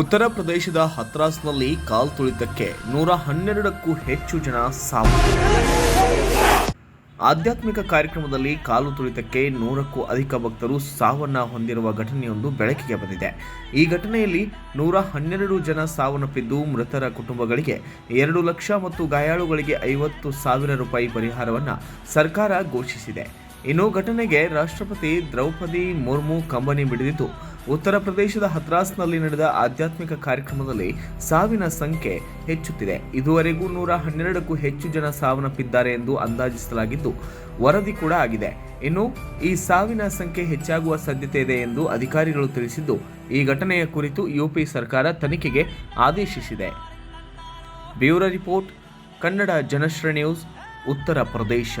ಉತ್ತರ ಪ್ರದೇಶದ ಹತ್ರಾಸ್ನಲ್ಲಿ ಕಾಲ್ ತುಳಿತಕ್ಕೆ ನೂರ ಹನ್ನೆರಡಕ್ಕೂ ಹೆಚ್ಚು ಜನ ಸಾವು. ಆಧ್ಯಾತ್ಮಿಕ ಕಾರ್ಯಕ್ರಮದಲ್ಲಿ ಕಾಲು ತುಳಿತಕ್ಕೆ ನೂರಕ್ಕೂ ಅಧಿಕ ಭಕ್ತರು ಸಾವನ್ನ ಹೊಂದಿರುವ ಘಟನೆಯೊಂದು ಬೆಳಕಿಗೆ ಬಂದಿದೆ. ಈ ಘಟನೆಯಲ್ಲಿ ನೂರ ಹನ್ನೆರಡು ಜನ ಸಾವನ್ನಪ್ಪಿದ್ದು ಮೃತರ ಕುಟುಂಬಗಳಿಗೆ ಎರಡು ಲಕ್ಷ ಮತ್ತು ಗಾಯಾಳುಗಳಿಗೆ ಐವತ್ತು ಸಾವಿರ ರೂಪಾಯಿ ಪರಿಹಾರವನ್ನು ಸರ್ಕಾರ ಘೋಷಿಸಿದೆ. ಇನ್ನು ಘಟನೆಗೆ ರಾಷ್ಟ್ರಪತಿ ದ್ರೌಪದಿ ಮುರ್ಮು ಕಂಬನಿ ಮಿಡಿದಿದ್ದು ಉತ್ತರ ಪ್ರದೇಶದ ಹತ್ರಾಸ್ನಲ್ಲಿ ನಡೆದ ಆಧ್ಯಾತ್ಮಿಕ ಕಾರ್ಯಕ್ರಮದಲ್ಲಿ ಸಾವಿನ ಸಂಖ್ಯೆ ಹೆಚ್ಚುತ್ತಿದೆ. ಇದುವರೆಗೂ ನೂರ ಹನ್ನೆರಡಕ್ಕೂ ಹೆಚ್ಚು ಜನ ಸಾವನ್ನಪ್ಪಿದ್ದಾರೆ ಎಂದು ಅಂದಾಜಿಸಲಾಗಿದ್ದು, ವರದಿ ಕೂಡ ಆಗಿದೆ. ಇನ್ನು, ಈ ಸಾವಿನ ಸಂಖ್ಯೆ ಹೆಚ್ಚಾಗುವ ಸಾಧ್ಯತೆ ಇದೆ ಎಂದು ಅಧಿಕಾರಿಗಳು ತಿಳಿಸಿದ್ದು, ಈ ಘಟನೆಯ ಕುರಿತು ಯುಪಿ ಸರ್ಕಾರ ತನಿಖೆಗೆ ಆದೇಶಿಸಿದೆ. Bureau report, Kannada Janashree news, Uttar Pradesh.